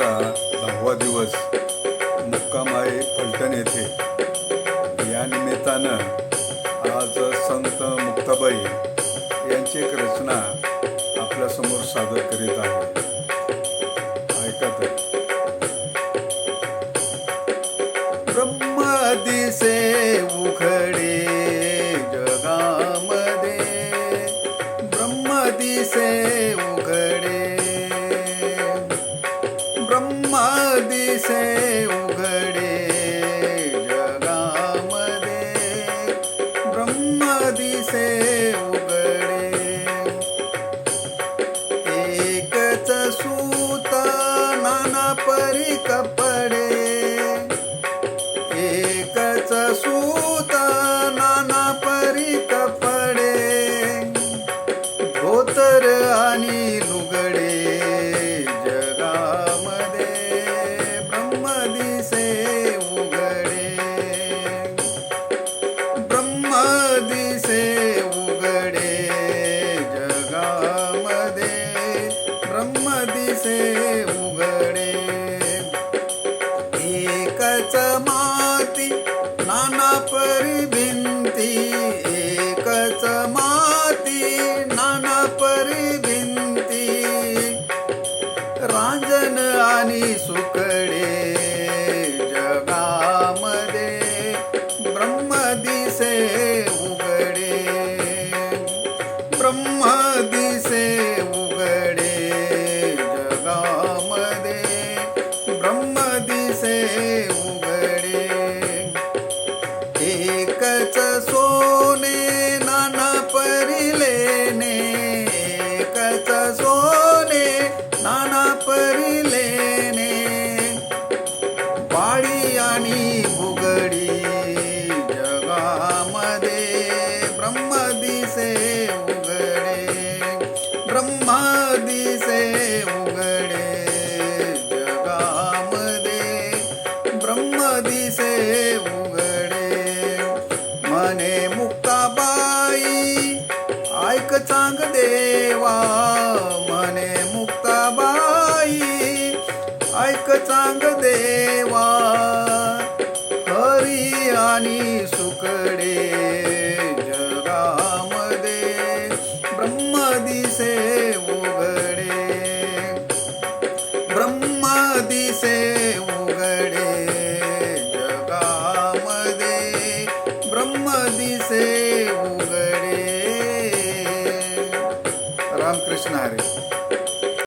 वारीचा दहावा दिवस मुक्काम आहे फलटण येथे. या निमित्तानं आज संत मुक्ताबाई यांची एक रचना आपल्यासमोर सादर करीत आहे. ब्रह्म दिसे उघडे एकच सोने नाना परिलेने पाळी आणि भुगडी जगामध्ये ब्रह्म दिसे उघडे. ब्रह्म दिसे उघडे जगामध्ये ब्रह्म दिसे उघडे. मने मुक्त चांग देवा मने मुक्ताबाई ऐक चांग देवा हरी आणि सुकडे जगामध्ये ब्रह्म दिसे उघडे रामकृष्ण हरे